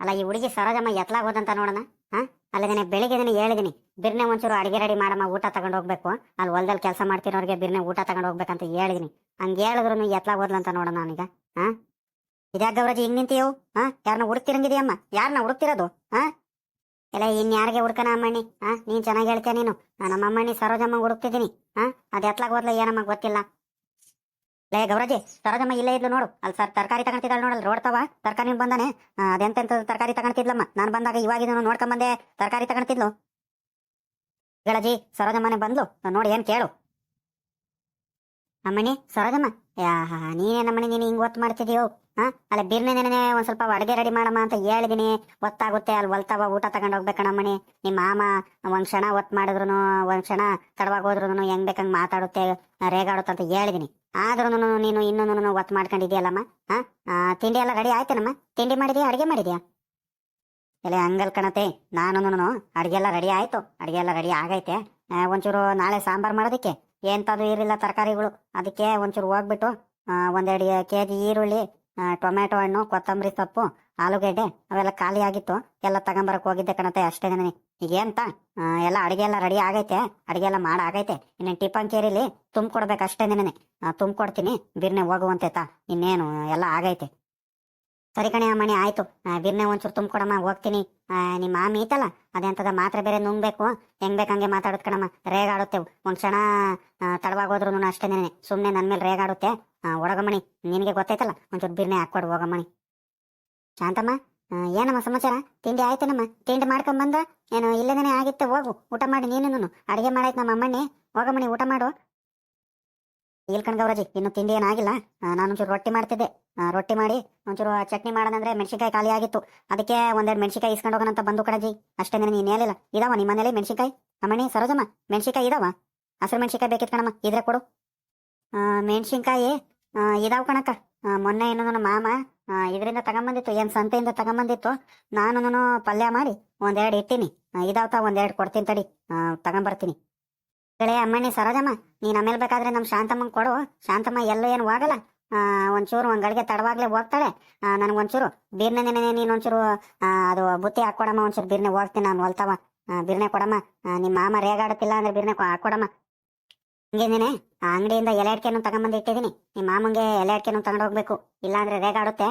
ಅಲ್ಲ, ಈ ಹುಡುಗಿ ಸರೋಜಮ್ಮ ಎತ್ಲಾಗ್ ಹೋದಂತ ನೋಡೋಣ? ಹಾ? ಅಲ್ಲದೇನೆ, ಬೆಳಿಗ್ಗೆದೇನೆ ಹೇಳಿದೀನಿ ಬಿರ್ನೆ ಒಂಚೂರು ಅಡಿಗೆ ರೆಡಿ ಮಾಡಮ್ಮ, ಊಟ ತಗೊಂಡು ಹೋಗ್ಬೇಕು. ಅಲ್ಲಿ ಹೊಲದಲ್ಲಿ ಕೆಲಸ ಮಾಡ್ತಿರೋರಿಗೆ ಬಿರ್ನೆ ಊಟ ತಗೊಂಡು ಹೋಗ್ಬೇಕಂತ ಹೇಳಿದೀನಿ. ಹಂಗೆ ಹೇಳಿದ್ರು ಎತ್ಲಾಗ್ ಹೋದ್ಲಂತ ನೋಡೋಣ ನಾನೀಗ. ಹಾ? ಇದ್ಯಾ ಗೌರಜಿ ಹಿಂಗೆ ನಿಂತೀಯವು ಹಾ? ಯಾರನ್ನ ಹುಡುಕ್ತಿರಂಗಿದೆಯಮ್ಮ? ಯಾರನ್ನ ಹುಡುಕ್ತಿರೋದು? ಹಾ? ಎಲ್ಲ ಇನ್ಯಾರಿಗೆ ಹುಡ್ಕನ ಅಮ್ಮಣ್ಣಿ? ಹಾ? ನೀನ್ ಚೆನ್ನಾಗಿ ಹೇಳ್ತೀಯ ನೀನು? ನಮ್ಮಮ್ಮಣ್ಣಿ ಸರೋಜಮ್ಮ ಹುಡುಕ್ತಿದ್ದೀನಿ. ಹಾ? ಅದು ಎತ್ಲಾಗ್ ಹೋದ್ಲ ಏನಮ್ಮ ಗೊತ್ತಿಲ್ಲ. ಲೇ ಗೌರಜಿ ಸರೋಜಮ್ಮ ಇಲ್ಲೇ ಇದ್ಲು ನೋಡು. ಅಲ್ಲಿ ಸರ್ ತರಕಾರಿ ತಗೊಂತಿದ್ದಾಳೆ ನೋಡಲ್ಲಿ ರೋಡ್ ತವ? ತರಕಾರಿ ಬಂದಾನೆ? ಅದೆಂತೆಂತ ತರಕಾರಿ ತಗೊಂತಿದ್ಲಮ್ಮ? ನಾನು ಬಂದಾಗ ಇವಾಗಿನ ನೋಡ್ಕೊಂಬಂದೆ ತರಕಾರಿ ತಗೊಂತಿದ್ಲು. ಗಳಜಿ, ಸರೋಜಮ್ಮನೆ ಬಂದ್ಲು. ನೋಡಿ ಏನ್ ಕೇಳು. ಅಮ್ಮಣಿ, ಸರೋಜಮ್ಮ ಯಾ, ನೀನೇ ನಮ್ಮನೆ ನೀನು ಹಿಂಗ್ ಒತ್ತು ಮಾಡ್ತಿದೀಯೋ? ಹಾ? ಅಲ್ಲ, ಬಿರ್ನೆ ನೆನೆ ಒಂದ್ ಸ್ವಲ್ಪ ಅಡುಗೆ ರೆಡಿ ಮಾಡಮ್ಮ ಅಂತ ಹೇಳಿದೀನಿ. ಒತ್ತಾಗುತ್ತೆ, ಅಲ್ಲಿ ಒಲ್ತಾವ, ಊಟ ತಗೊಂಡ್ ಹೋಗ್ಬೇಕಣ್ಣಮ್ಮನಿ ನಿಮ್ಮ ಮಾಮ ಒಂದ್ ಕ್ಷಣ ಒತ್ತು ಮಾಡಿದ್ರು ಒಂದ್ ಕ್ಷಣ ತಡವಾಗಿ ಹೋದ್ರು ಹೆಂಗ್ ಬೇಕಂಗ್ ಮಾತಾಡುತ್ತೆ, ರೇಗಾಡುತ್ತೆ ಅಂತ ಹೇಳಿದೀನಿ. ಆದ್ರೂ ನೀನು ಇನ್ನೂ ಒತ್ತು ಮಾಡ್ಕೊಂಡಿದ್ಯಲ್ಲಮ್ಮ ಹಾ? ತಿಂಡಿ ಎಲ್ಲ ರೆಡಿ ಆಯ್ತೇನಮ್ಮ? ತಿಂಡಿ ಮಾಡಿದ್ಯಾ, ಅಡಿಗೆ ಮಾಡಿದ್ಯಾ? ಇಲ್ಲ ಹಂಗಲ್ ಕಣತೆ ನಾನು ಅಡಿಗೆ ಎಲ್ಲ ರೆಡಿ ಆಯ್ತು. ಅಡಿಗೆ ಎಲ್ಲ ರೆಡಿ ಆಗೈತೆ. ಒಂಚೂರು ನಾಳೆ ಸಾಂಬಾರ್ ಮಾಡೋದಕ್ಕೆ. ಎಂತದು ಇರಲಿಲ್ಲ ತರಕಾರಿಗಳು. ಅದಕ್ಕೆ ಒಂಚೂರು ಹೋಗ್ಬಿಟ್ಟು ಒಂದೆರಡು ಕೆ ಜಿ ಈರುಳ್ಳಿ ಟೊಮೆಟೊ ಹಣ್ಣು, ಕೊತ್ತಂಬರಿ ಸೊಪ್ಪು, ಆಲೂಗಡ್ಡೆ ಅವೆಲ್ಲ ಖಾಲಿ ಆಗಿತ್ತು. ಎಲ್ಲ ತಗೊಂಬರಕ್ಕೆ ಹೋಗಿದ್ದೆ ಕಣತೆ ಅಷ್ಟೇ ನನಗೆ ಈಗ ಎಂತ ಎಲ್ಲ ಅಡಿಗೆ ಎಲ್ಲ ರೆಡಿ ಆಗೈತೆ. ಅಡಿಗೆ ಎಲ್ಲ ಮಾಡ ಆಗೈತೆ. ಇನ್ನು ಟಿಫನ್ ಕೇರಿಲಿ ತುಂಬ್ಕೊಡ್ಬೇಕು ಅಷ್ಟೇ ನೆನೆ ತುಂಬ್ಕೊಡ್ತೀನಿ, ಬಿರ್ನೆ ಹೋಗುವಂತೆ ತಾ. ಇನ್ನೇನು, ಎಲ್ಲ ಆಗೈತೆ. ಸರಿ ಕಣೆ ಅಮ್ಮಣಿ ಆಯ್ತು. ಬಿರ್ನೆ ಒಂಚೂರು ತುಂಬಿಕೊಡಮ್ಮ ಹೋಗ್ತೀನಿ. ನಿಮ್ಮ ಮಾಮಿ ಐತಲ್ಲ ಅದೆಂತದ ಮಾತ್ರೆ ಬೇರೆ ನುಂಗ್ಬೇಕು. ಹೆಂಗ್ ಬೇಕಂಗೆ ಮಾತಾಡೋದು ಕಣಮ್ಮ ರೇಗಾಡುತ್ತೆ ಒಂದ್ ಕ್ಷಣ ತಡವಾಗೋದ್ರು ಅಷ್ಟೇನೆ ಸುಮ್ಮನೆ ನನ್ನ ಮೇಲೆ ರೇಗಾಡುತ್ತೆ. ಆ, ಒಳಗಮ್ಮಣಿ ನಿನಗೆ ಗೊತ್ತೈತಲ್ಲ ಒಂಚೂರು ಬಿರ್ನೆ ಹಾಕ್ಕೊಡು ಹೋಗಮ್ಮಣಿ. ಶಾಂತಮ್ಮ ಏನಮ್ಮ ಸಮಾಚಾರ? ತಿಂಡಿ ಆಯ್ತೇನಮ್ಮ? ತಿಂಡಿ ಮಾಡ್ಕೊಂಡ್ ಬಂದ ಏನು ಇಲ್ಲದೇನೆ ಆಗಿತ್ತೆ ಹೋಗು. ಊಟ ಮಾಡಿ ನೀನು ಅಡುಗೆ ಮಾಡಾಯ್ತು ನಮ್ಮ ಅಮ್ಮಣ್ಣಿ. ಹೋಗಮ್ಮಣಿ ಊಟ ಮಾಡು. ಇಲ್ಕಣ್ ಗೌರಜಿ ಇನ್ನು ತಿಂಡಿ ಏನಾಗಿಲ್ಲ. ನಾನು ಒಂಚೂರು ರೊಟ್ಟಿ ಮಾಡ್ತಿದ್ದೆ. ರೊಟ್ಟಿ ಮಾಡಿ ಒಂಚೂರು ಚಟ್ನಿ ಮಾಡೋದಂದ್ರೆ ಮೆಣಸಿನ್ಕಾಯಿ ಖಾಲಿ ಆಗಿತ್ತು. ಅದಕ್ಕೆ ಒಂದೆರಡು ಮೆಣಸಿನ್ಕಾಯಿ ಇಸ್ಕೊಂಡು ಹೋಗೋಣ ಅಂತ ಬಂದು ಕಣಜಿ. ಅಷ್ಟೇ ನೀನು ಹೇಳಿಲ್ಲ ಇದಾವ ನಿಮ್ಮ ಮನೇಲಿ ಮೆಣಸಿನ್ಕಾಯಿ? ಅಮ್ಮಣಿ, ಸರೋಜಮ್ಮ, ಮೆಣಸಿನ್ಕಾಯಿ ಇದಾವ? ಹಸಿರು ಮೆಣಸಿನ್ಕಾಯಿ ಬೇಕಿತ್ತು ಕಣಮ್ಮ, ಇದ್ರೆ ಕೊಡು. ಮೆಣಸಿನ್ಕಾಯಿ ಇದಾವ ಕಣಕ್ಕ. ಮೊನ್ನೆ ಏನು ನನ್ನ ಮಾಮ ಇದರಿಂದ ತಗೊಂಬಂದಿತ್ತು, ಏನು ಸಂತೆಯಿಂದ ತಗೊಂಬಂದಿತ್ತು. ನಾನು ಪಲ್ಯ ಮಾಡಿ ಒಂದೆರಡು ಇಟ್ಟಿನಿ. ಇದಾವ ಇದಾವ್ತಾ ಒಂದೆರಡು ಕೊಡ್ತೀನಿ ತಡಿ. ತಗೊಂಬರ್ತೀನಿ. ಗೆಳೆಯ ಅಮ್ಮಣ್ಣಿ ಸರೋಜಮ್ಮ, ನೀನು ಆಮೇಲೆ ಬೇಕಾದ್ರೆ ನಮ್ಮ ಶಾಂತಮ್ಮಂಗೆ ಕೊಡು. ಶಾಂತಮ್ಮ ಎಲ್ಲೂ ಏನು ಹೋಗಲ್ಲ ಒಂಚೂರು ಒಂದು ಗಳಿಗೆ ತಡವಾಗ್ಲೇ ಹೋಗ್ತಾಳೆ. ನನಗೆ ಒಂಚೂರು ಬೀರ್ನೆ ನೆನೆ ನೀನು ಒಂಚೂರು ಅದು ಬುತ್ತಿ ಹಾಕ್ಕೊಡಮ್ಮ, ಒಂಚೂರು ಬೀರ್ನೆ ಹೋಗ್ತೀನಿ, ನಾನು ಹೊಲ್ತವ. ಬೀರ್ನೆ ಕೊಡಮ್ಮ. ನಿಮ್ಮ ಮಾಮ ರೇಗಾಡುತ್ತಿಲ್ಲ ಅಂದ್ರೆ ಬೀರ್ನೆ ಹಾಕ್ಕೊಡಮ್ಮ. ಹಂಗೇನೇನೆ ಆ ಅಂಗಡಿಯಿಂದ ಎಲೆ ಅಡಿಕೆನು ತಗೊಂಬಂದು ಇಟ್ಟಿದ್ದೀನಿ. ನಿಮ್ಮ ಮಾಮಂಗೆ ಎಲೆ ಅಡಿಕೆನು ತಗೊಂಡು ಹೋಗ್ಬೇಕು. ಇಲ್ಲಾಂದ್ರೆ ರೇಗಾಡುತ್ತೆ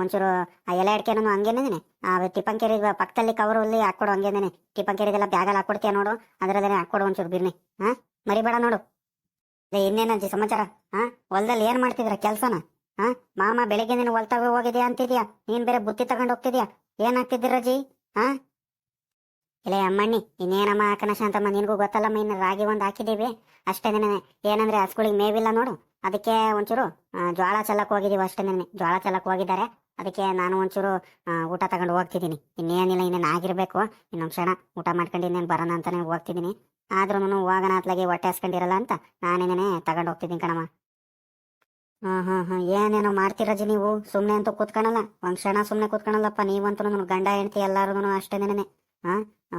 ಒಂಚೂರು ಆ ಎಲೆ ಅಡಿಕೆನೂ ಹಂಗೇನೇನೆ ಆ ಟಿಪ್ಪಂಕೆರಿ ಪಕ್ಕದಲ್ಲಿ ಕವರಲ್ಲಿ ಹಾಕ್ಕೊಡು ಹಂಗೇನೇನೆ ಟಿಪ್ಪಂಕೆರಿದೆಲ್ಲ ಬ್ಯಾಗಲ್ಲಿ ಹಾಕ್ಕೊಡ್ತೀಯ ನೋಡು ಅದರಲ್ಲೇ ಹಾಕ್ಕೊಡು ಒಂಚೂರು ಬಿರ್ನಿ. ಹಾ ಮರಿಬೇಡ ನೋಡು. ಏ, ಇನ್ನೇನಜ್ಜಿ ಸಮಾಚಾರ? ಹಾಂ ಹೊಲದಲ್ಲಿ ಏನು ಮಾಡ್ತಿದ್ರ ಕೆಲಸನ? ಹಾಂ ಮಾಮ ಬೆಳಿಗ್ಗೆ ನೀನು ಹೊಲ್ತಾಗ ಹೋಗಿದ್ಯಾ ಅಂತಿದ್ಯಾ? ನೀನು ಬೇರೆ ಬುತ್ತಿ ತಗೊಂಡು ಹೋಗ್ತಿದ್ಯಾ? ಏನಾಗ್ತಿದ್ದೀರಾ ಜೀ ಹಾ ಇಲ್ಲೇ ಅಮ್ಮಣ್ಣಿ ಇನ್ನೇನಮ್ಮ ಹಾಕನ ಶಾಂತಮ್ಮ ನಿನಗೂ ಗೊತ್ತಲ್ಲಮ್ಮ ಇನ್ನು ರಾಗಿ ಒಂದು ಹಾಕಿದೀವಿ ಅಷ್ಟೇನೆ ಏನಂದ್ರೆ ಹಸ್ಗಳಿಗೆ ಮೇವಿಲ್ಲ ನೋಡು. ಅದಕ್ಕೆ ಒಂಚೂರು ಆ, ಜ್ವಾಳ ಹೋಗಿದ್ದೀವಿ ಅಷ್ಟೇ ಅಷ್ಟೇನೆ ಜ್ವಾಳ ಚೆಲ್ಲಕ್ ಹೋಗಿದ್ದಾರೆ. ಅದಕ್ಕೆ ನಾನು ಒಂಚೂರು ಊಟ ತಗೊಂಡು ಹೋಗ್ತಿದ್ದೀನಿ. ಇನ್ನೇನಿಲ್ಲ ಇನ್ನೇನು ಆಗಿರಬೇಕು. ಇನ್ನೊಂದು ಕ್ಷಣ ಊಟ ಮಾಡ್ಕೊಂಡು ಇನ್ನೇನು ಬರೋಣ ಅಂತಾನೆ ಹೋಗ್ತಿದ್ದೀನಿ. ಆದ್ರೂ ಹೋಗೋಣ ಅತ್ಲಾಗಿ ಹೊಟ್ಟೆ ಹಸ್ಕೊಂಡಿರಲ್ಲ ಅಂತ ನಾನೇನೇ ತಗೊಂಡು ಹೋಗ್ತಿದ್ದೀನಿ ಕಣಮ್ಮ. ಹ್ಮ್ ಹ್ಮ್ ಹ್ಮ್ ಏನೇನೋ ಮಾಡ್ತೀರಜ್ಜಿ ನೀವು? ಸುಮ್ಮನೆ ಅಂತೂ ಕೂತ್ಕೊಳಲ್ಲ. ಒಂದು ಕ್ಷಣ ಸುಮ್ಮನೆ ಕೂತ್ಕೊಳಲ್ಲಪ್ಪ. ನೀವಂತೂ ಗಂಡ ಹೆಂಡತಿ ಅಷ್ಟೇ ಅಷ್ಟೇನೇನೆ ಹಾ?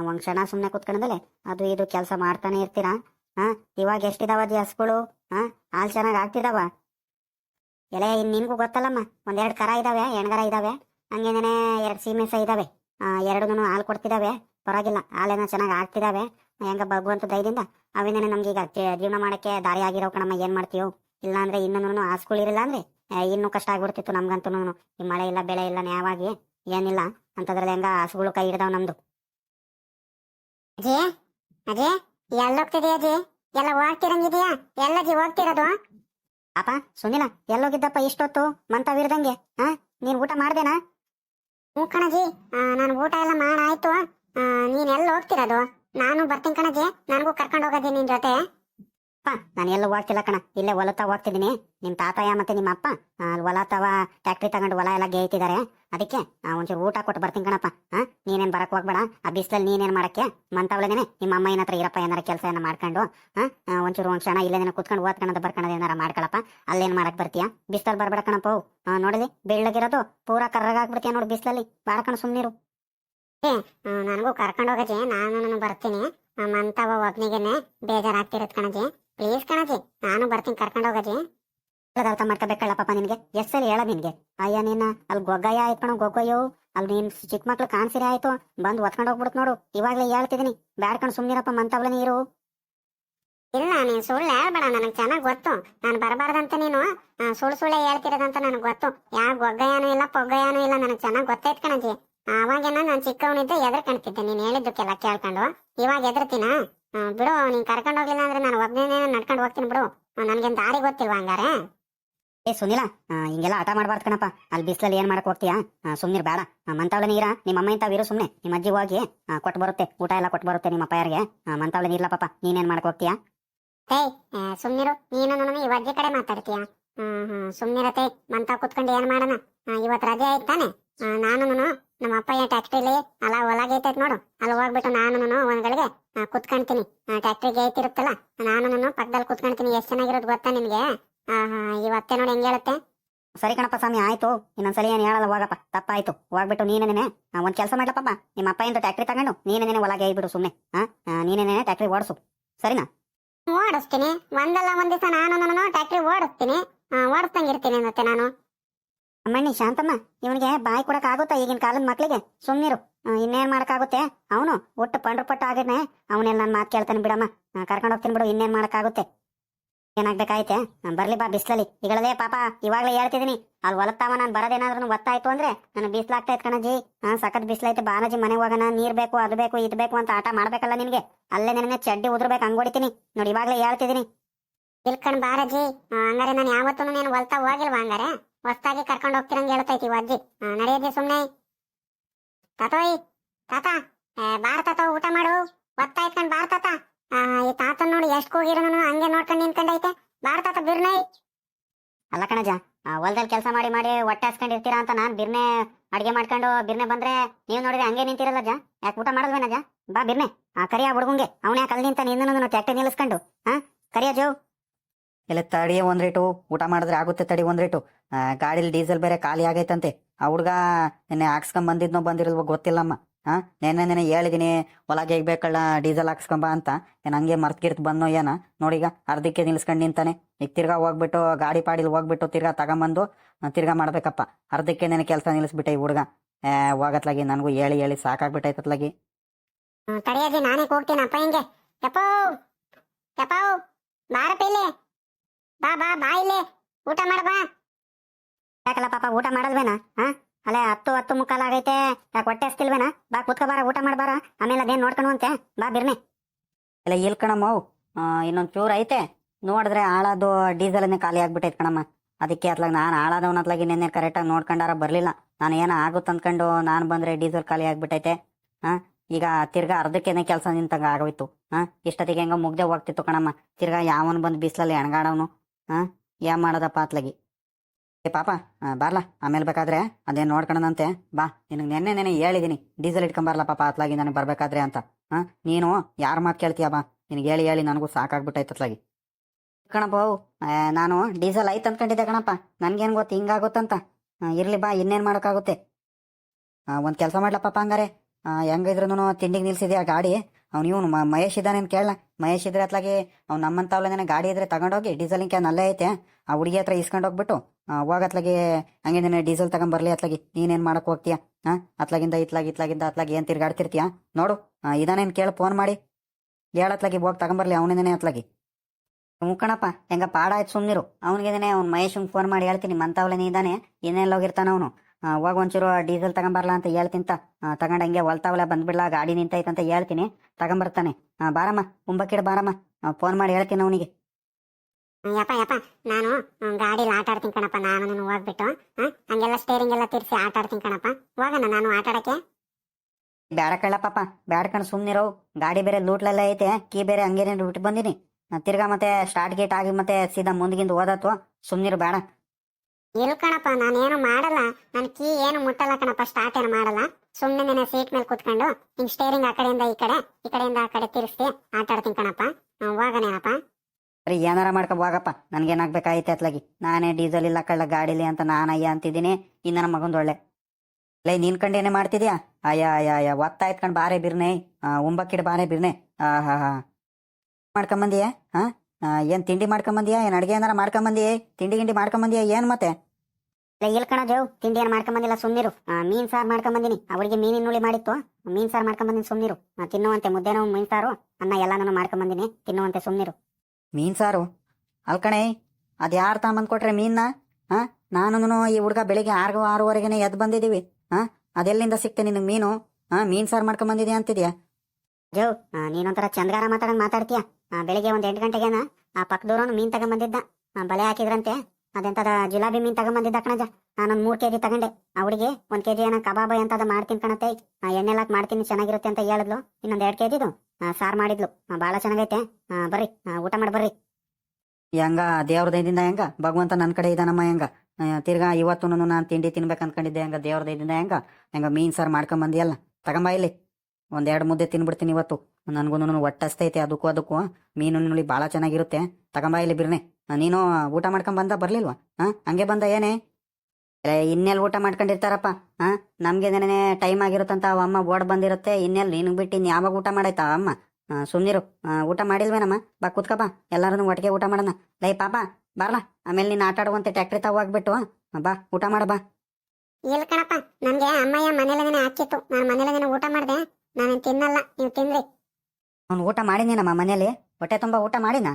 ಒಂದ್ ಕ್ಷಣ ಸುಮ್ಮನೆ ಕುತ್ಕೊಂಡಲೆ ಅದು ಇದು ಕೆಲಸ ಮಾಡ್ತಾನೆ ಇರ್ತೀರಾ? ಹಾ? ಇವಾಗ ಎಷ್ಟಿದಾವ ಹಸ್ಗಳು? ಹಾ? ಹಾಲ್ ಚೆನ್ನಾಗ್ ಆಗ್ತಿದಾವ? ಎಲೆ ಇನ್ ನಿನ್ಗೂ ಗೊತ್ತಲ್ಲಮ್ಮ, ಒಂದೆರಡು ಕರ ಇದಾವೆ ಎಣ್ಗರ ಇದಾವೆ ಹಂಗೇನೇ ಎರಡು ಸೀಮೆಸ ಇದಾವೆ. ಆ ಎರಡೂ ಹಾಲು ಕೊಡ್ತಿದಾವೆ. ಪರವಾಗಿಲ್ಲ ಹಾಲೇನೋ ಚೆನ್ನಾಗಿ ಆಗ್ತಿದಾವೆ. ಹೆಂಗ ಭಗವಂತ ದಯದಿಂದ ಅವೇನೇ ನಮ್ಗೆ ಈಗ ಜೀವನ ಮಾಡಕ್ಕೆ ದಾರಿ ಆಗಿರೋ ಕಣಮ್ಮ, ಏನ್ ಮಾಡ್ತೀವೋ ಇಲ್ಲಾಂದ್ರೆ ಇನ್ನೂ ಹಾಸ್ಗಳಿರಿಲ್ಲ ಅಂದ್ರೆ ಇನ್ನೂ ಕಷ್ಟ ಆಗ್ಬಿಡ್ತಿತ್ತು ನಮ್ಗಂತೂ ಈ ಮಳೆ ಇಲ್ಲ, ಬೆಳೆ ಇಲ್ಲ, ನ್ಯಾವಾಗಿ ಏನಿಲ್ಲ. ಅಂತದ್ರಲ್ಲಿ ಹೆಂಗ ಹಸುಗಳು ಕೈ ಹಿಡ್ದಾವ್ ನಮ್ದು. ಅಜಯ್ ಎಲ್ಲ ಎಲ್ಲೋಗ್ತಿದೆ ಅಜಿ ಎಲ್ಲ ಹೋಗ್ತಿರಂಗಿದ್ಯಾ ಎಲ್ಲಜಿ ಹೋಗ್ತಿರೋದು? ಅಪ್ಪ ಸುನಿಲ ಎಲ್ಲೋಗಿದ್ದಪ್ಪ ಇಷ್ಟೊತ್ತು? ಮಂತವಿರ್ದಂಗೆ ಹಾ? ನೀನ್ ಊಟ ಮಾಡ್ದೇನಾ? ಹ್ಞೂ ಕಣಜಿ ನಾನು ಊಟ ಎಲ್ಲ ಮಾಡಾಯ್ತು. ನೀನ್ ಎಲ್ಲ ಹೋಗ್ತಿರೋದು? ನಾನು ಬರ್ತೀನಿ ಕಣಜಿ ನನಗೂ ಕರ್ಕೊಂಡು ಹೋಗೋದಿ ನಿನ್ ಜೊತೆ. ಅಪ್ಪ ನಾನು ಎಲ್ಲ ಹೋಗ್ತಿಲ್ಲ ಕಣ. ಇಲ್ಲೇ ಹೊಲತ ಹೋಗ್ತಿದ್ದೀನಿ. ನಿಮ್ ತಾತಯ್ಯ ಮತ್ತೆ ನಿಮ್ಮ ಅಪ್ಪ ಅಲ್ಲಿ ಹೊಲ ತವ ಟ್ಯಾಕ್ಟ್ರಿ ತಗೊಂಡು ಹೊಲ ಎಲ್ಲ ಗೇಯ್ತಿದ್ದಾರೆ. ಅದಕ್ಕೆ ಒಂಚೂರು ಊಟ ಕೊಟ್ಟು ಬರ್ತೀನಿ ಕಣಪ್ಪ. ಹಾ ನೀನೇನ್ ಬರಕ್ ಹೋಗ್ಬೇಡ. ಆ ಬಿಸಿಲಲ್ಲಿ ನೀನೇನ್ ಮಾಡಕ್ಕೆ? ಮಂತವಳದೇನೆ ನಿಮ್ಮ ಅಮ್ಮ ಹತ್ರ ಇರಪ್ಪ ಏನಾರ ಕೆಲಸ ಏನ ಮಾಡ್ಕೊಂಡು ಹಾ ಒಂಚೂರು ಒಂದ್ ಕ್ಷಣ ಇಲ್ಲೇನ ಕುತ್ಕೊಂಡು ಓದ್ಕೊಂಡು ಬರ್ಕೊಂಡು ಏನಾರ ಮಾಡ್ಕೊಳಪ್ಪ. ಅಲ್ಲೇನ್ ಮಾಡಕ್ ಬರ್ತೀಯಾ? ಬಿಸಿಲಲ್ಲಿ ಬರ್ಬೇಡ ಕಣಪ್ಪ ನೋಡಲಿ ಬೆಳ್ಳಗಿರೋದು ಪೂರಾ ಕರ್ರಗಾಗ್ಬಿಡ್ತೀಯ ನೋಡು ಬಿಸ್ಲಲ್ಲಿ. ಸುಮ್ಮನಿರು ಸುಮ್ನಿರು. ನನಗೂ ಕರ್ಕೊಂಡು ಹೋಗಜೆ. ನಾನು ಬರ್ತೀನಿ. ಮಂತವ ಒಬ್ನಿಗೆನೆ ಬೇಜಾರಾಗ್ತಿರತ್ ಕಣಜಿ. ಪ್ಲೀಸ್ ಕಣಜಿ, ನಾನು ಬರ್ತೀನಿ ಕರ್ಕೊಂಡು ಹೋಗಜಿ. ಅರ್ಥ ಮಾಡ್ಕೋಬೇಕಲ್ಲ ಪಾಪ ನಿನ್ಗೆ? ಎಸ್ ಸಲ ಹೇಳ ನಿನ್ಗೆ. ಅಯ್ಯ ನೀನ್ ಅಲ್ಲಿ ಗೊಗ್ಗಯ್ಯ ಆಯ್ತು ಕಣ, ಗೊಗ್ಗಯ್ಯೋ. ಅಲ್ಲಿ ನೀನ್ ಚಿಕ್ಕ ಮಕ್ಳು ಕಾಣಿಸಿರಿ ಆಯ್ತು. ಬಂದು ಒತ್ಕೊಂಡು ಹೋಗ್ಬಿಡುತ್ತೆ ನೋಡು. ಇವಾಗ್ಲೇ ಹೇಳ್ತಿದೀನಿ. ಬ್ಯಾಡ್ಕೊಂಡು ಸುಮ್ನಿರಪ್ಪ ಮಂತವ್ಲ ನೀರು. ಇಲ್ಲ, ನೀನ್ ಸುಳ್ಳು ಹೇಳ್ಬೇಡ. ನನಗೆ ಚೆನ್ನಾಗಿ ಗೊತ್ತು. ನಾನು ಬರಬಾರ್ದಂತ ನೀನು. ಸುಳ್ಳು ಸುಳ್ಳೆ ಹೇಳ್ತಿರೋದಂತ ನನಗೆ ಗೊತ್ತು. ಯಾವ ಗೊಗ್ಗಯ್ಯನೂ ಇಲ್ಲ, ಪೊಗ್ಗಯ್ಯನೂ ಇಲ್ಲ. ನನಗೆ ಚೆನ್ನಾಗಿ ಗೊತ್ತಾಯ್ತು ಕಣಜಿ. ಅವಾಗೇನ ನಾನು ಚಿಕ್ಕವನಿದ್ದೆ ಎದ್ರಕಣ್ತಿದ್ದೆ ನೀನ್ ಹೇಳಿದ್ದಕ್ಕೆಲ್ಲ ಕೇಳ್ಕೊಂಡು. ಇವಾಗ ಎದ್ರತೀನ ಬಿಡು ನೀನ್ ಕರ್ಕೊಂಡು ಹೋಗ್ಲಿಲ್ಲ ಅಂದ್ರೆ ನಾನು ಒಬ್ಬನೇ ನಡ್ಕೊಂಡು ಹೋಗ್ತೀನಿ ಬಿಡು. ನನ್ಗೇನ್ ದಾರಿ ಗೊತ್ತಿಲ್ವಾ ಹಂಗಾರೆ? ಏ ಸುನಿಲ ಹಿಂಗೆಲ್ಲ ಆಟ ಮಾಡ್ಬಾರ್ದು ಕಣಪ್ಪ. ಅಲ್ಲಿ ಬಿಸ್ಲಲ್ಲಿ ಏನ್ ಮಾಡಕ್ ಹೋಗ್ತೀಯಾ? ಸುಮ್ನಿರ್ ಬೇಡ. ಮಂತಾವಳ ನೀರ ನಿಮ್ಮ ಅಮ್ಮ ಇಂತ ಇರು ಸುಮ್ನೆ. ನಿಮ್ಮ ಅಜ್ಜಿ ಹೋಗಿ ಕೊಟ್ಟು ಬರುತ್ತೆ. ಊಟ ಎಲ್ಲ ಕೊಟ್ಟು ಬರುತ್ತೆ ನಿಮ್ಮ ಅಪ್ಪ ಯಾರಿಗೆ. ಮಂತವಳ ನೀರ್ಲ ಪಾಪ. ನೀನೇನ್ ಮಾಡಕ್ ಹೋಗ್ತೀಯಾ? ಏಯ್ ಸುಮ್ನಿರು. ನೀನು ನನ್ನ ಈ ಅಜ್ಜಿ ಕಡೆ ಮಾತಾಡ್ತೀಯ? ಹ್ಮ್ ಹ್ಮ್. ಸುಮ್ನಿರತೆ ಮಂತ ಕುತ್ಕೊಂಡು ಏನ್ ಮಾಡೋಣ? ಇವತ್ ರಜೆ ಆಯ್ತು ತಾನೆ. ನಾನು ನಮ್ಮ ಅಪ್ಪಯ್ಯ ಟ್ಯಾಕ್ಟ್ರಿಲಿ ಅಲ್ಲ ಒಳಗೈತೆ ನೋಡು. ಅಲ್ಲಿ ಹೋಗ್ಬಿಟ್ಟು ನಾನು ಒಂದ್ ಗಳಿಗೆ ಕುತ್ಕೊಂತೀನಿ. ಟ್ಯಾಕ್ಟ್ರಿಗೆ ಐತಿರುತ್ತಲ್ಲ ನಾನು ಪಕ್ಕದಲ್ಲಿ ಕುತ್ಕೊಂತೀನಿ. ಎಷ್ಟ್ ಚೆನ್ನಾಗಿರೋದು ಗೊತ್ತಾ ನಿನ್ಗೆ ಆಹಾ, ಇವತ್ತೆ ನೋಡಿ ಹೆಂಗ್ ಹೇಳುತ್ತೆ? ಸರಿ ಕಣಪ್ಪ ಸ್ವಾಮಿ ಆಯ್ತು. ಇನ್ನೊಂದ್ಸಲಿ ಏನ್ ಹೇಳಲ್ಲ ಹೋಗಪ್ಪ. ತಪ್ಪಾಯ್ತು. ಹೋಗ್ಬಿಟ್ಟು ನೀನೇನೆ ಒಂದ್ ಕೆಲಸ ಮಾಡ್ಲಪ್ಪ ನಿಮ್ಮ ಅಪ್ಪ ಇಂದ ಟ್ಯಾಕ್ಟ್ರಿ ತಗೊಂಡು ನೀನೇನೆ ಒಳಗೆ ಬಿಡು ಸುಮ್ಮನೆ ಹಾ ನೀನೇನೆ ಟ್ಯಾಕ್ಟ್ರಿ ಓಡಿಸು. ಸರಿನಾ? ಓಡಿಸ್ತೀನಿ. ಒಂದಲ್ಲ ಒಂದ್ ದಿವಸ ನಾನು ಟ್ಯಾಕ್ಟ್ರಿ ಓಡಿಸ್ತೀನಿ. ಓಡಿಸ್ದಂಗಿರ್ತೀನಿ ಮತ್ತೆ ನಾನು. ಅಮ್ಮಣ್ಣಿ ಶಾಂತಮ್ಮ ಇವನಿಗೆ ಬಾಯಿ ಕೊಡಕ್ ಆಗುತ್ತಾ ಈಗಿನ ಕಾಲದ ಮಕ್ಳಿಗೆ? ಸುಮ್ನಿರು. ಆ, ಇನ್ನೇನ್ ಮಾಡಕ್ಕಾಗುತ್ತೆ? ಅವನು ಒಟ್ಟು ಪಂಡ್ರ ಪಟ್ಟ ಆಗಿದ್ನೆ ಅವನೆಲ್ಲ ನಾನು ಮಾತು ಕೇಳ್ತಾನೆ ಬಿಡಮ್ಮ. ಕರ್ಕೊಂಡು ಹೋಗ್ತೀನಿ ಬಿಡು ಇನ್ನೇನ್ ಮಾಡಕ್ಕಾಗುತ್ತೆ? ಏನಾಗ್ಬೇಕಾಯ್ತೆ? ಬರ್ಲಿ ಬಾ ಬಿಸ್ಲಲ್ಲಿ. ಈಗಳದೇ ಪಾಪ ಇವಾಗಲೇ ಹೇಳ್ತಿದ್ದೀನಿ ಅಲ್ಲಿ ಹೊಲತ್ತಾವ ನಾನು ಬರೋದೇನಾದ್ರೂ ಗೊತ್ತಾಯ್ತು ಅಂದ್ರೆ ನಾನು ಇತ್ತು ಕಣಜಿ ಹಾಂ ಸಖತ್ ಬಿಸ್ಲೈತೆ ಬಾನಜಿ ಮನೆಗೆ ಹೋಗೋಣ ನೀರ್ ಬೇಕು ಅದು ಬೇಕು ಇದು ಬೇಕು ಅಂತ ಆಟ ಮಾಡಬೇಕಲ್ಲ ನಿನಗೆ. ಅಲ್ಲೇ ನನಗೆ ಚಡ್ಡಿ ಉದ್ರಬೇಕು ಹಂಗೊಡಿತೀನಿ ನೋಡಿ ಇವಾಗಲೇ ಹೇಳ್ತಿದೀನಿ. ಇಲ್ಕಂಡ್ ಬಾರಜ್ಜಿ ಆ, ಹಂಗಾರೆ ನಾನು ಯಾವತ್ತೂ ನೀನು ಹೊಲ್ತಾ ಹೋಗಿಲ್ವಾ ಹಂಗಾರೆ? ಹೊಸ್ದಾಗಿ ಕರ್ಕೊಂಡು ಹೋಗ್ತಿರಂಗ್ ಹೇಳ್ತೈತಿ ಅಜ್ಜಿ. ನಡೆಯದೆ ಸುಮ್ಮನೆ ತಾತೋಯ್ ತಾತ ಬಾರ ತಾತ ಊಟ ಮಾಡು. ಒತ್ತಾ ಇಟ್ಕೊಂಡ್ ಬಾರ ತಾತ. ಈ ತಾತನ್ ನೋಡಿ ಎಷ್ಟು ಕೂಗಿರೋ ಹಂಗೆ ನೋಡ್ಕೊಂಡು ನಿಂತ್ಕೊಂಡೈತೆ. ಬಾರ ತಾತ ಬಿರ್ನೈ. ಅಲ್ಲ ಕಣಜ ಹೊಲದಲ್ಲಿ ಕೆಲಸ ಮಾಡಿ ಮಾಡಿ ಹೊಟ್ಟೆ ಹಸ್ಕೊಂಡಿರ್ತೀರಾ ಅಂತ ನಾನು ಬಿರ್ನೆ ಅಡಿಗೆ ಮಾಡ್ಕೊಂಡು ಬಿರ್ನೆ ಬಂದ್ರೆ ನೀವು ನೋಡಿದ್ರೆ ಹಂಗೆ ನಿಂತಿರಲ್ಲ ಜಾ ಯಾಕೆ ಊಟ ಮಾಡಲ್ವೇನಜ ಬಾ ಬಿರ್ನೆ. ಆ ಕರಿಯ ಹುಡುಗಂಗೆ. ಅವನೇ ಯಾಕೆ ಅಲ್ಲಿ ನಿಂತ ನಿನ್ನನ್ನು ಟ್ಯಾಕ್ಟರ್ ನಿಲ್ಲಿಸ್ಕೊಂಡು. ಹಾ ಕರಿಯ ಜೋ. ಇಲ್ಲ ತಡಿ ಒಂದ್ ರೇಟು, ಊಟ ಮಾಡಿದ್ರೆ ಆಗುತ್ತೆ ತಡಿ ಒಂದ್ ರೇಟು. ಗಾಡಿಲಿ ಡೀಸೆಲ್ ಬೇರೆ ಖಾಲಿ ಆಗೈತಂತೆ. ಆ ಹುಡ್ಗ ನಿನ್ನೆ ಹಾಕ್ಸ್ಕೊಂಡ್ ಬಂದಿದ್ನೋ ಬಂದಿರಲ್ವೋ ಗೊತ್ತಿಲ್ಲಮ್ಮ. ಹಾ ನೆನ್ನೆ ನೆನೆ ಹೇಳಿದೀನಿ ಹೊಲಗೆ ಬೇಕಲ್ಲ ಡೀಸೆಲ್ ಹಾಕ್ಸ್ಕೊಂಬ ಅಂತ. ಏನ್ ಹಂಗೆ ಮರ್ತ್ಗಿರ್ತ್ ಬಂದೋ ಏನ. ನೋಡಿಗ ಅರ್ಧಕ್ಕೆ ನಿಲ್ಸ್ಕೊಂಡು ನಿಂತಾನೆ. ಈಗ ತಿರ್ಗಾ ಹೋಗ್ಬಿಟ್ಟು ಗಾಡಿ ಪಾಡಿಲ್ ಹೋಗ್ಬಿಟ್ಟು ತಿರ್ಗಾ ತಗೊಂಬಂದು ತಿರ್ಗಾ ಮಾಡ್ಬೇಕಪ್ಪ. ಅರ್ಧಕ್ಕೆ ನೆನೆ ಕೆಲಸ ನಿಲ್ಲಿಸ್ಬಿಟ್ಟೆ ಈ ಹುಡ್ಗ. ಹೋಗತ್ಲಾಗಿ, ನನಗೂ ಹೇಳಿ ಹೇಳಿ ಸಾಕಾಗ್ಬಿಟ್ಟೈತತ್ಲಾಗಿ. ತಡೆಯಜ್ಜಿ ನಾನೇ ಅಪ್ಪ ಹಿಂಗೆ. ಯಪ್ಪೋ ಯಪ್ಪೋ, ಬಾರಪ್ಪ ಪೈಲೆ ಬಾ ಬಾ ಬಾ ಇಲ್ಲಿ. ಊಟ ಮಾಡ, ಬಾ. ಯಾಕಲ್ಲ ಪಾಪ, ಊಟ ಮಾಡಲ್ವೇನಾ ಹಾ? ಅಲ್ಲೇ ಹತ್ತು ಹತ್ತು ಮುಕ್ಕಾಲ ಆಗೈತೆ. ಯಾಕೆ ಹೊಟ್ಟೆ ಹಸ್ತಿಲ್ವೇನಾ ಬಾ ಕುತ್ಕೋಬಾರ ಊಟ ಮಾಡಬಾರ ಆಮೇಲೆ ಅದೇನು ನೋಡ್ಕೊಂಡು ಅಂತೆ? ಬಾ ಬಿರ್ನೆ ಇಲ್ಲ ಇಲ್ಲಿ ಕಣಮ್ಮ ಇನ್ನೊಂದು ಚೂರು ಐತೆ. ನೋಡಿದ್ರೆ ಹಾಳಾದು ಡೀಸೆಲನ್ನೇ ಖಾಲಿ ಆಗ್ಬಿಟ್ಟೈತೆ ಕಣಮ್ಮ. ಅದಕ್ಕೆ ಅತ್ಲಾಗ ನಾನು ಹಾಳಾದವನ ಅತ್ಲಾಗಿ ನಿನ್ನೆ ಕರೆಕ್ಟಾಗಿ ನೋಡ್ಕೊಂಡಾರ ಬರಲಿಲ್ಲ. ನಾನು ಏನೋ ಆಗುತ್ತೆ ಅಂದ್ಕೊಂಡು ನಾನು ಬಂದ್ರೆ ಡೀಸೆಲ್ ಖಾಲಿ ಆಗ್ಬಿಟ್ಟೈತೆ, ಹಾಂ? ಈಗ ತಿರ್ಗಾ ಅರ್ಧಕ್ಕೇನೆ ಕೆಲಸ ನಿಂತಂಗ ಆಗೋಯ್ತು, ಹಾಂ? ಇಷ್ಟೊತ್ತಿಗೆ ಹೆಂಗೋ ಮುಗ್ದೆ ಹೋಗ್ತಿತ್ತು ಕಣಮ್ಮ. ತಿರ್ಗಾ ಯಾವನ್ ಬಂದು ಬಿಸ್ಲಲ್ಲಿ ಎಣ್ಗಾಡವನು ಹಾ, ಯಾ ಮಾಡೋದಪ್ಪ ಪಾತ್ಲಗಿ. ಏ ಪಾಪ ಬಾರ್ಲ, ಆಮೇಲೆ ಬೇಕಾದ್ರೆ ಅದೇನು ನೋಡ್ಕೊಳನಂತೆ ಬಾ, ನಿನಗೆ ನೆನ್ನೆ ನೆನೆ ಹೇಳಿದ್ದೀನಿ ಡೀಸೆಲ್ ಇಟ್ಕೊಂಬರ್ಲಾ ಪಾಪ ಅತ್ಲಾಗಿ ನನಗೆ ಬರಬೇಕಾದ್ರೆ ಅಂತ. ಹಾಂ, ನೀನು ಯಾರ ಮಾತು ಕೇಳ್ತೀಯ ಬಾ, ನಿನಗೆ ಹೇಳಿ ಹೇಳಿ ನನಗೂ ಸಾಕಾಗ್ಬಿಟ್ಟೈತೆ ಅತ್ಲಾಗಿ. ಕಣಪ್ಪ ನಾನು ಡೀಸೆಲ್ ಆಯ್ತು ಅಂದ್ಕೊಂಡಿದ್ದೆ ಕಣಪ್ಪ, ನನಗೇನು ಗೊತ್ತು ಹಿಂಗಾಗುತ್ತಂತ. ಇರಲಿ ಬಾ, ಇನ್ನೇನು ಮಾಡೋಕ್ಕಾಗುತ್ತೆ? ಒಂದು ಕೆಲಸ ಮಾಡ್ಲಪ್ಪ ಹಂಗಾರೆ. ಹೆಂಗಿದ್ರು ತಿಂಡಿಗೆ ನಿಲ್ಸಿದ್ಯಾ ಗಾಡಿ? ಅವ್ನು ಇವನು ಮಹೇಶ್ ಇದ್ದಾನೆ ಅಂತ ಕೇಳಲ್ಲ ಮಹೇಶ್ ಇದ್ರೆ ಅತ್ಲಾಗೆ ಅವ್ನು ನಮ್ಮಂತವ್ಲನೇ ಗಾಡಿ ಇದ್ರೆ ತಗೊಂಡೋಗಿ ಡೀಸೆಲ್ ಕ್ಯಾನ್ ಅಲ್ಲೇ ಐತೆ. ಆ ಹುಡುಗಿ ಹತ್ರ ಇಸ್ಕೊಂಡು ಹೋಗ್ಬಿಟ್ಟು ಆ, ಹಂಗೆ ಹಂಗೆ ಡೀಸೆಲ್ ತಗೊಂಬರ್ಲಿ ಅತ್ಲಾಗಿ ನೀನೇನು ಮಾಡಕ್ ಹೋಗ್ತೀಯಾ? ಹಾಂ ಅತ್ಲಾಗಿಂದ ಇತ್ಲಾಗಿ ಇತ್ಲಾಗಿಂದ ಅತ್ಲಾಗಿ ಏನು ತಿರ್ಗಾಡ್ತಿರ್ತೀಯಾ? ನೋಡು ಇದಾನೇನು ಕೇಳಿ ಫೋನ್ ಮಾಡಿ. ಹೇಳತ್ಲಾಗಿ ಹೋಗಿ ತಗೊಂಬರ್ಲಿ ಅವನೇನೆ ಅತ್ಲಾಗಿ. ಮುಕ್ಕಣಪ್ಪ ಹೆಂಗ ಪಾಡ ಆಯ್ತು ಸುಮ್ಮನಿರು ಅವನಿಗೆ ಅವ್ನು ಮಹೇಶ್ ಫೋನ್ ಮಾಡಿ ಹೇಳ್ತೀನಿ ಮಂತವ್ಲೇನೇ ಇದ್ದಾನೆ ಇನ್ನೆಲ್ಲ ಹೋಗಿರ್ತಾನ ಅವನು. ಹೋಗಿ ಒಂಚೂರು ಡೀಸೆಲ್ ತಗೊಂಬರ್ಲಾ ಅಂತ ಹೇಳ್ತಿಂತ ತಗೊಂಡು ಹಂಗೆ ಹೊಲ್ತಾವಲ್ಲ ಬಂದ್ಬಿಡ್ಲಾ ಗಾಡಿ ನಿಂತೈತೆ ಅಂತ ಹೇಳ್ತೀನಿ. ತಗೊಂಬರ್ತಾನೆ. ಬಾರಮ್ಮ ಉಂಬಕ್ಕಿಡ ಬಾರಮ್ಮ. ಫೋನ್ ಮಾಡಿ ಹೇಳ್ತೀನಿ ಅವನಿಗೆ. ಯಪ್ಪ ಯಪ್ಪ. ನಾನು ಗಾಡಿಲಿ ಆಟ ಆಡ್ತೀನಿ ಕಣಪ್ಪ. ನಾನು ಹೋಗ್ಬಿಟ್ಟು ಹಂಗೆಲ್ಲ ಸ್ಟೇರಿಂಗ್ ಎಲ್ಲ ತಿರ್ಸಿ ಆಟ ಆಡ್ತೀನಿ ಕಣಪ್ಪ. ಹೋಗೋಣ ನಾನು ಆಟ ಆಡಕ್ಕೆ. ಬ್ಯಾಡ ಕಳ್ಳಪ್ಪ ಬ್ಯಾಡ ಕಣ್ ಸುಮ್ನಿರೋ ಗಾಡಿ ಬೇರೆ ಲೂಟ್ಲೆಲ್ಲ ಐತೆ ಕೀ ಬೇರೆ ಹಂಗೇನೆ ಬಿಟ್ಟು ಬಂದಿನಿ. ತಿರ್ಗಾ ಮತ್ತೆ ಸ್ಟಾರ್ಟ್ ಗೇಟ್ ಆಗಿ ಮತ್ತೆ ಸೀದಾ ಮುಂದ್ಗಿಂದ ಓದತ್ತು ಸುಮ್ನಿರು ಬೇಡ ಇಲ್ಲ ಕಣಪ್ಪ ನಾನೇನು ಮಾಡಲ್ಲ? ನನ್ನ ಕೀ ಏನು ಮುಟ್ಟಲ್ಲ ಕಣಪ್ಪ ಸ್ಟಾರ್ಟ್ ಏನು ಮಾಡಲ್ಲ. ಸುಮ್ಮನೆ ಸೀಟ್ ಮೇಲೆ ಕುತ್ಕೊಂಡು ಹಿಂಗ್ ಸ್ಟೇರಿಂಗ್ ಆ ಕಡೆಯಿಂದ ಈ ಕಡೆ ಈ ಕಡೆಯಿಂದ ಆ ಕಡೆ ತಿರ್ಸಿ ಆಟಾಡ್ತೀನಿ ಕಣಪ್ಪ. ಹ್ಮ್, ಅರೆ ಏನಾರ ಮಾಡ್ಕೊ ಹೋಗಪ್ಪ. ನನ್ಗೇನಾಗ್ಬೇಕಾಯ್ತೆ ಅತ್ಲಾಗಿ. ನಾನೇ ಡೀಸೆಲ್ ಇಲ್ಲ ಕಳ್ಳ ಗಾಡಿಲಿ ಅಂತ ನಾನು ಅಯ್ಯ ಅಂತಿದ್ದೀನಿ. ಇನ್ನ ನನ್ನ ಮಗಂದೊಳ್ಳೆ ಲೈ ನೀನ್ ಕಂಡೇನೆ ಮಾಡ್ತಿದ್ಯಾ? ಅಯ್ಯ ಅಯ್ಯ ಅಯ್ಯ ಒತ್ತ ಕಣ್ ಬಾರೆ ಬಿರ್ನೆ. ಉಂಬಕ್ಕಿಡ್ ಬಾರೆ ಬಿರ್ನೆ. ಆ ಹಾ ಹಾ. ಮಾಡ್ಕೊಂಬಂದಿಯಾ? ಹಾ? ಏನ್ ತಿಂಡಿ ಮಾಡ್ಕೊಂಬಂದಿಯಾ? ಏನ್ ಅಡ್ಗೆ ಏನಾರ ಮಾಡ್ಕೊಂಬಂದಿ ತಿಂಡಿ ಗಿಂಡಿ ಮಾಡ್ಕೊಂಬಂದಿಯಾ? ಏನ್ ಮತ್ತೆ? ಇಲ್ಲ ಇಲ್ಲ ಕಣ ಜೋ ತಿಂಡಿ ಏನು ಮಾಡ್ಕೊಂಬಂದಿಲ್ಲ ಸುಮ್ನಿರು. ಆ, ಮೀನ್ ಸಾರು ಮಾಡ್ಕೊಂಬಂದಿನಿ ಅವಳಿಗೆ ಮೀನಿನ ನುಳಿ ಮಾಡಿತ್ತು. ಮೀನ್ ಸಾರು ಮಾಡ್ಕೊಂಬಂದಿನಿ ಸುಮ್ನಿರು. ಆ, ತಿನ್ನುವಂತೆ ಮುದ್ದೆನೋ ಮೀನ್ ಸಾರು ಅನ್ನ ಎಲ್ಲಾನು ಮಾಡ್ಕೊಂಬಂದಿನಿ ತಿನ್ನುವಂತೆ ಸುಮ್ನಿರು. ಮೀನ್ ಸಾರು? ಅಲ್ಕಣೆ ಅದು ಯಾರು ತಗೊಂಬಂದು ಕೊಟ್ರೆ ಮೀನ್ನ? ಹಾ ನಾನು ಈ ಹುಡುಗ ಬೆಳಿಗ್ಗೆ ಆರು ಆರೂವರೆಗೆನೆ ಎದ್ದು ಬಂದಿದ್ದೀವಿ ಹಾ ಅದೆಲ್ಲಿಂದ ಸಿಕ್ತೆ ನಿನಗೆ ಮೀನು? ಮೀನ್ ಸಾರ್ ಮಾಡ್ಕೊಂಬಂದಿದ್ಯಾ ಅಂತಿದ್ಯಾ? ಜೋ ನೀನೊಂಥರ ಚಂದ್ಗಾರ ಮಾತಾಡಂಗ್ ಮಾತಾಡ್ತೀಯ? ಬೆಳಿಗ್ಗೆ ಒಂದ್ ಎಂಟು ಗಂಟೆಗೇನ ಆ ಪಕ್ಕದೂರನು ಮೀನ್ ತಗೊಂಬಂದಿದ್ದ. ಬಲೆ ಹಾಕಿದ್ರಂತೆ. ಅದೆಂತದ ಜಿಲಾಬಿ ಮೀನ್ ತಗೊಂಬಂದಿದ್ದ ಕಣಜ? ನಾನೊಂದ್ ಮೂರ್ ಕೆಜಿ ತಗೊಂಡೆ. ಅವಳಿಗೆ ಒಂದ್ ಕೆಜಿ ಏನೋ ಕಬಾಬ್ ಎಂತದ ಮಾಡ್ತೀನಿ ಕಣತೆ. ಆ, ಎಣ್ಣೆಲಾಕ್ ಮಾಡ್ತೀನಿ ಚೆನ್ನಾಗಿರುತ್ತೆ ಅಂತ ಹೇಳಿದ್ಲು. ಇನ್ನೊಂದ್ ಎರಡ್ ಕೆಜಿದು ಸಾರ್ ಮಾಡಿದ್ಲು. ಭಾಳ ಚೆನ್ನಾಗೈತೆ. ಬರ್ರಿ ಊಟ ಮಾಡಿ ಬರ್ರಿ. ಹೆಂಗ ದೇವ್ರ ದಯದಿಂದ ಹೆಂಗ? ಭಗವಂತ ನನ್ನ ಕಡೆ ಇದಾನಮ್ಮ ಹೆಂಗ? ತಿರ್ಗಾ ಇವತ್ತು ನಾನು ತಿಂಡಿ ತಿನ್ಬೇಕು ಅನ್ಕೊಂಡಿದ್ದೆ ಹೆಂಗ? ದೇವ್ರ ದಯದಿಂದ ಹೆಂಗ? ಹೆಂಗ ಮೀನ್ ಸಾರು ಮಾಡ್ಕೊಂಬಂದಿಯಲ್ಲ? ತಗೊಂಬ ಇಲ್ಲಿ. ಒಂದೆರಡು ಮುದ್ದೆ ತಿನ್ಬಿಡ್ತೀನಿ ಇವತ್ತು. ನನಗೂ ಒಟ್ಟಸ್ತೈತೆ ಅದಕ್ಕೂ ಅದಕ್ಕೂ. ಮೀನು ನುಳಿ ಭಾಳ ಚೆನ್ನಾಗಿರುತ್ತೆ. ತಗೊಂಬ ಇಲ್ಲಿ ಬಿರ್ನೆ ನೀನು ಊಟ ಮಾಡ್ಕೊಂಡ್ ಬಂದ ಬರ್ಲಿಲ್ವಾ? ಹಾ? ಹಂಗೆ ಬಂದ ಏನೇ? ಇನ್ನೆಲ್ಲಿ ಇನ್ನೆಲ್ ಊಟ ಮಾಡ್ಕೊಂಡಿರ್ತಾರಪ್ಪ. ಹಾ? ನಮ್ಗೆ ನೆನೆ ಟೈಮ್ ಆಗಿರುತ್ತಂತ ಅವ ಅಮ್ಮ ಓಡ್ ಬಂದಿರುತ್ತೆ. ಇನ್ನೆಲ್ಲಿ ನಿನಗ್ ಬಿಟ್ಟು ಇನ್ ಯಾವಾಗ ಊಟ ಮಾಡಾಯ್ತಾ ಅಮ್ಮ? ಸುಮ್ನಿರು. ಊಟ ಮಾಡಿಲ್ವೇನಮ್ಮ? ಬಾ ಕೂತ್ಕ ಬಾ. ಎಲ್ಲರೂ ಒಟ್ಟಿಗೆ ಊಟ ಮಾಡೋಣ. ಲೈ ಪಾಪ ಬರ್ಲಾ. ಆಮೇಲೆ ನೀನು ಆಟ ಆಡುವಂತೆ ಟ್ಯಾಕ್ಟ್ರಿ ತಾವು ಹೋಗ್ಬಿಟ್ಟು ಬಾ ಊಟ ಮಾಡ ಬಾ. ಇಲ್ಲ ಕಣಪ್ಪ? ನನ್ಗೆ ಅಮ್ಮಯ್ಯ ಮನೇಲನೇ ಹಾಕಿತ್ತು. ನಾನು ಮನೇಲನೇ ಊಟ ಮಾಡಿದೆ. ನಾನು ತಿನ್ನಲ್ಲ. ನೀವು ತಿನ್ರಿ. ಅವ್ನು ಊಟ ಮಾಡಿನೇನಮ್ಮ ಮನೇಲಿ? ಹೊಟ್ಟೆ ತುಂಬಾ ಊಟ ಮಾಡಿನ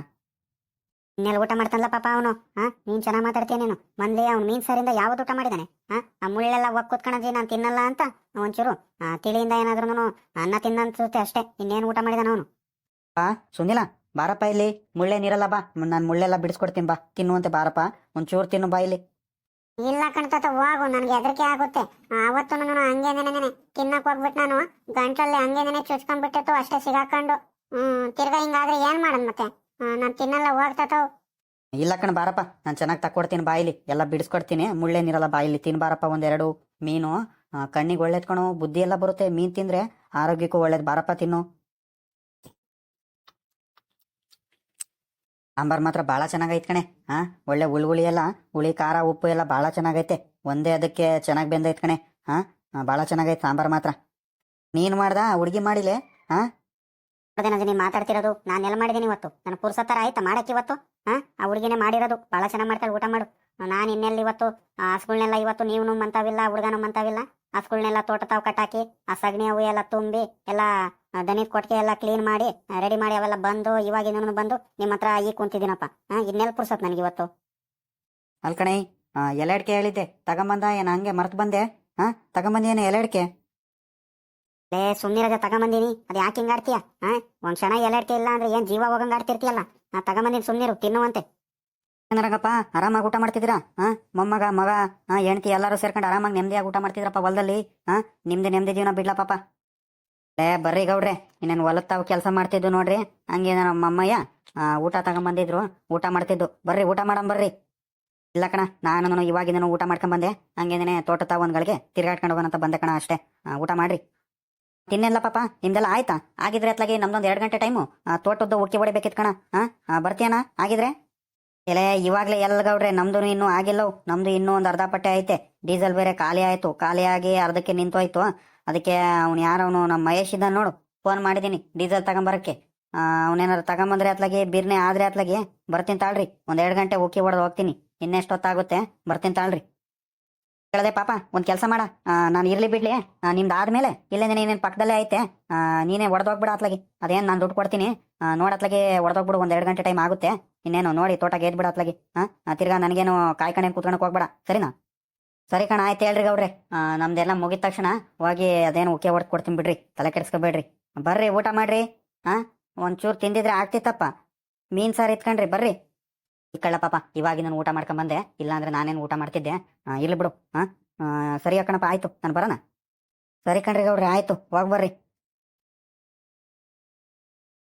ಇನ್ನೆಲ್ಲ ಊಟ ಮಾಡ್ತಾನಲ್ಲ ಪಾಪ ಅವನು. ಹಾ ನೀನ್ ಚೆನ್ನಾಗಿ ಮಾತಾಡ್ತೀಯ ನೀನು? ಮಂದಿ ಅವ್ನು ಮೀನ್ ಸಾರಿಂದ ಯಾವ್ದು ಊಟ ಮಾಡಿದಾನೆ? ಹಾ ಆ ಮುಳ್ಳೆಲ್ಲ ಒಗ್ ಕೂತ್ಕೊಂಡಿ ನಾನು ತಿನ್ನಲ್ಲ ಅಂತ ಒಂಚೂರು ಆ, ತಿಳಿಯಿಂದ ಏನಾದ್ರೂ ಅನ್ನ ತಿನ್ನನ್ಸುತ್ತೆ ಅಷ್ಟೇ. ಇನ್ನೇನು ಊಟ ಮಾಡಿದಾನ ಅವನು? ಬಾ ಸುನಿಲ ಬಾರಪ್ಪ ಇಲ್ಲಿ. ಮುಳ್ಳೆ ನೀರಲ್ಲ ಬಾ. ನಾನು ಮುಳ್ಳೆಲ್ಲ ಬಿಡಿಸ್ಕೊಡ್ತೀನಿ ಬಾ. ತಿನ್ನುವಂತೆ ಬಾರಪ್ಪ. ಒಂಚೂರು ತಿನ್ನು ಬಾ ಇಲ್ಲಿ. ಇಲ್ಲ ಕಣ್ತಾತ ಹೋಗು. ನನ್ಗೆ ಹೆದರಿಕೆ ಆಗುತ್ತೆ. ಅವತ್ತು ನಾನು ಹಂಗೆ ನೆನೆ. ತಿನ್ನಕ್ ಹೋಗ್ಬಿಟ್ಟು ನಾನು. ಗಂಟಲ್ಲಿ ಹಂಗೆ ನೆನೆ ಚುಚ್ಕೊಂಡ್ಬಿಟ್ಟಿತ್ತು ಅಷ್ಟೇ ಸಿಗಾಕೊಂಡು. ಹ್ಮ್ ತಿರ್ಗಾ ಹಿಂಗಾದ್ರೆ ಏನ್ ಮಾಡದ್ ಮತ್ತೆ? ನಾನು ತಿನ್ನಲ್ಲ ಹೋಗ್ತಾತವ್ ಇಲ್ಲ ಕಣ ಬಾರಪ್ಪ, ನಾನು ಚೆನ್ನಾಗಿ ತಕ್ಕೊಡ್ತೀನಿ ಬಾಯಿಲಿ. ಎಲ್ಲ ಬಿಡಿಸ್ಕೊಡ್ತೀನಿ ಮುಳ್ಳೆ ನೀರಲ್ಲ ಬಾಯಿಲಿ. ತಿನ್ ಬಾರಪ್ಪ ಒಂದೆರಡು ಮೀನು. ಕಣ್ಣಿಗೆ ಒಳ್ಳೇದ್ ಕಣೋ, ಬುದ್ಧಿ ಎಲ್ಲ ಬರುತ್ತೆ. ಮೀನ್ ತಿಂದ್ರೆ ಆರೋಗ್ಯಕ್ಕೂ ಒಳ್ಳೇದು. ಬಾರಪ್ಪ ತಿನ್ನು. ಸಾಂಬಾರ್ ಮಾತ್ರ ಭಾಳ ಚೆನ್ನಾಗೈತೆ ಕಣೆ. ಹಾ ಒಳ್ಳೆ ಹುಳಿ ಎಲ್ಲ, ಹುಳಿ, ಖಾರ, ಉಪ್ಪು ಎಲ್ಲ ಭಾಳ ಚೆನ್ನಾಗೈತೆ. ಒಂದೇ ಅದಕ್ಕೆ ಚೆನ್ನಾಗಿ ಬೆಂದೈತೆ ಕಣೆ. ಹಾ ಭಾಳ ಚೆನ್ನಾಗೈತೆ ಸಾಂಬಾರ್ ಮಾತ್ರ. ನೀನು ಮಾಡ್ದ? ಹುಡುಗಿ ಮಾಡಿಲೆ? ಅದೇನದು ನಂಜನಿ ಮಾತಾಡ್ತಿರೋದು ಎಲ್ಲ ಮಾಡಿದ್ದೀನಿ ಇವತ್ತು. ನನ್ನ ಪುರ್ಸತ್ತರ ಆಯ್ತಾ ಮಾಡಕ್ಕೆ ಇವತ್ತು? ಹಾ? ಆ ಹುಡುಗಿನೇ ಮಾಡಿರೋದು. ಭಾಳ ಚೆನ್ನಾಗಿ ಮಾಡ್ತಾಳೆ, ಊಟ ಮಾಡು. ನಾನು ಇನ್ನೆಲ್ಲ ಇವತ್ತು? ಆ ಹಸ್ಗಳ್ನೆಲ್ಲ ಇವತ್ತು ನೀವು ಮಂತಾವಿಲ್ಲ ಹುಡುಗನ ಮಂತಾವಿಲ್ಲ? ಹಸುಗಳನ್ನೆಲ್ಲ ತೋಟ ತಾವು ಕಟ್ಟಾಕಿ, ಆ ಸಗಣಿ ಅವು ಎಲ್ಲ ತುಂಬಿ, ಎಲ್ಲ ದನಿದ ಕೊಟ್ಟಿಗೆ ಎಲ್ಲ ಕ್ಲೀನ್ ಮಾಡಿ ರೆಡಿ ಮಾಡಿ ಅವೆಲ್ಲ ಬಂದು ಇವಾಗಿನ ಬಂದು ನಿಮ್ಮ ಹತ್ರ ಈಗ ಕುಂತಿದ್ದೀನಪ್ಪ. ಹಾ? ಇನ್ನೆಲ್ಲ ಪುರ್ಸತ್ ನನಗೆ ಇವತ್ತು? ಅಲ್ಕಣೆ ಎಲೆ ಅಡಿಕೆ ಹೇಳಿದ್ದೆ. ತಗೊಂಬಂದ ಏನು ಹಂಗೆ ಮರ್ತು ಬಂದೆ? ಹಾ? ತಗೊಂಬಂದೇನು ಎಲೆ ಅಡಿಕೆ? ಲೇ ಸುಮ್ಮನೆ ರಜಾ ತಗೊಂಬಂದಿನಿ. ಅದು ಯಾಕೆ ಹಿಂಗೆ ಆಡ್ತೀಯ? ಹಾ ಒಂದ್ ಕ್ಷಣ ಎಲ್ಲ ಇಡ್ತೀಯ ಇಲ್ಲ ಅಂದ್ರೆ ಏನ್ ಜೀವ ಹೋಗಂಗೆ ಆಡ್ತಿರ್ತೀಯಲ್ಲ? ನಾ ತಗೊಂಬಂದಿನಿ ಸುಮ್ಮನಿರು ತಿನ್ನುವಂತೆ. ಏನರಗಪ್ಪ ಆರಾಮಾಗಿ ಊಟ ಮಾಡ್ತಿದ್ದೀರಾ? ಹಾ ಮೊಮ್ಮಗ, ಮಗ ಹಾ ಹೆಂಡತಿ ಎಲ್ಲರೂ ಸೇರ್ಕೊಂಡು ಆರಾಮಾಗಿ ನೆಮ್ಮದಿಯಾಗಿ ಊಟ ಮಾಡ್ತಿದ್ರಪ್ಪ ಹೊಲದಲ್ಲಿ? ಹಾ ನಿಮ್ದು ನೆಮ್ಮದಿ ಜೀವನ ಬಿಡ್ಲ ಪಾಪ. ಲೇ, ಬರ್ರಿ ಗೌಡ್ರೆ, ಇನ್ನೇನು ಹೊಲದ ಕೆಲಸ ಮಾಡ್ತಿದ್ದು ನೋಡ್ರಿ. ಹಂಗೆ ನಮ್ಮ ಅಮ್ಮಯ್ಯ ಊಟ ತಗೊಂಬಂದಿದ್ರು, ಊಟ ಮಾಡ್ತಿದ್ದು. ಬರ್ರಿ, ಊಟ ಬರ್ರಿ. ಇಲ್ಲ ಕಣ ನಾನು ಇವಾಗಿಂದನು ಊಟ ಮಾಡ್ಕೊಂಡ್ ಬಂದೆ ಹಂಗೇನೆ ತೋಟ ತಾವು ಒಂದ್ಗಳಿಗೆ ತಿರ್ಗಾಡ್ಕೊಂಡು ಹೋಗೋಣ ಬಂದೆ ಕಣ ಅಷ್ಟೇ. ಊಟ ಮಾಡ್ರಿ. ತಿನ್ನೆಲ್ಲ ಪಾಪ ನಿಮ್ದೆಲ್ಲ ಆಯ್ತಾ? ಆಗಿದ್ರೆ ಅತ್ಲಾಗೆ ನಮ್ದೊಂದು ಎರಡು ಗಂಟೆ ಟೈಮು. ತೋಟದ್ದು ಉಕ್ಕಿ ಹೊಡಿಬೇಕಿತ್ತು ಕಣ. ಹಾ ಆ, ಬರ್ತೀಯಣ್ಣ? ಆಗಿದ್ರೆ? ಎಲೆ ಇವಾಗ್ಲೇ ಎಲ್ಲ ಗೌಡ್ರೆ ನಮ್ದು ಇನ್ನೂ ಆಗಿಲ್ಲವು. ನಮ್ದು ಇನ್ನೂ ಒಂದು ಅರ್ಧ ಪಟ್ಟೆ ಐತೆ. ಡೀಸೆಲ್ ಬೇರೆ ಖಾಲಿ ಆಯ್ತು. ಖಾಲಿ ಆಗಿ ಅರ್ಧಕ್ಕೆ ನಿಂತೋಯ್ತು. ಅದಕ್ಕೆ ಅವ್ನು ಯಾರವನು ನಮ್ಮ ಮಹೇಶ್ ಇದ್ದಾನೆ ನೋಡು. ಫೋನ್ ಮಾಡಿದ್ದೀನಿ ಡೀಸೆಲ್ ತಗೊಂಬರಕ್ಕೆ. ಅವನೇನಾರು ತಗೊಂಬಂದ್ರೆ ಅತ್ಲಾಗೆ ಬಿರ್ನೆ ಆದ್ರೆ ಅತ್ಲಾಗೆ ಬರ್ತೀನಿ ತಾಳ್ರಿ. ಒಂದ್ ಎರಡು ಗಂಟೆ ಉಕ್ಕಿ ಹೊಡೆದು ಹೋಗ್ತೀನಿ. ಇನ್ನೆಷ್ಟು ಹೊತ್ತಾಗುತ್ತೆ ಬರ್ತೀನಿ ತಾಳ್ರಿ. ಕೇಳದೆ ಪಾಪ, ಒಂದ್ ಕೆಲಸ ಮಾಡ. ನಾನು ಇರ್ಲಿ ಬಿಡ್ಲಿ. ನಿಮ್ದು ಆದ್ಮೇಲೆ ಇಲ್ಲೇ ನೀನೇನು ಪಕ್ಕದಲ್ಲೇ ಐತೆ. ನೀನೇ ಹೊಡೆದೋಗ್ಬಿಡ ಅತ್ಲಾಗಿ ಅದೇನು ನಾನು ದುಡ್ಡು ಕೊಡ್ತೀನಿ? ನೋಡ್ ನೋಡತ್ಲಾಗೆ ಹೊಡೆದೋಗ್ಬಿಡು ಒಂದ್ ಎರಡು ಗಂಟೆ ಟೈಮ್ ಆಗುತ್ತೆ. ಇನ್ನೇನು ನೋಡಿ ತೋಟ ಗೆದ್ಬಿಡ ಅತ್ಲಾಗಿ ಹಾ ತಿರ್ಗಾ ನನಗೇನು ಕಾಯ್ಕಣೆ ಕುತ್ಕೊಳಕ್ ಹೋಗ್ಬೇಡ. ಸರಿನಾ? ಸರಿ ಕಣ, ಆಯ್ತು ಹೇಳ್ರಿ ಗೌಡ್ರೆ. ನಮ್ದೆಲ್ಲ ಮುಗಿದ ತಕ್ಷಣ ಹೋಗಿ ಅದೇನು ಉಕ್ಕೆ ಹೊಡೆದು ಕೊಡ್ತೀನಿ ಬಿಡ್ರಿ. ತಲೆ ಕೆಡಿಸ್ಕೊಬೇಡ್ರಿ. ಬರ್ರಿ, ಊಟ ಮಾಡ್ರಿ. ಹಾ ಒಂಚೂರು ತಿಂದಿದ್ರೆ ಆಗ್ತಿತ್ತಪ್ಪ. ಮೀನ್ ಸಾರು ಇತ್ಕಂಡ್ರಿ, ಬರ್ರಿ. ಇಕ್ಕಳ್ಳ ಪಾಪ ಇವಾಗಿ ನಾನು ಊಟ ಮಾಡ್ಕೊಂಡ್ ಬಂದೆ ಇಲ್ಲಾಂದ್ರೆ ನಾನೇನು ಊಟ ಮಾಡ್ತಿದ್ದೆ. ಇರ್ಲಿ ಬಿಡು. ಹಾ ಸರಿ ಅಕ್ಕಣಪ್ಪ ಆಯ್ತು. ನಾನು ಬರೋಣ? ಸರಿ ಕಣ್ರಿ ಗೌಡ್ರಿ, ಆಯ್ತು. ಹೋಗಿ ಬರ್ರಿ.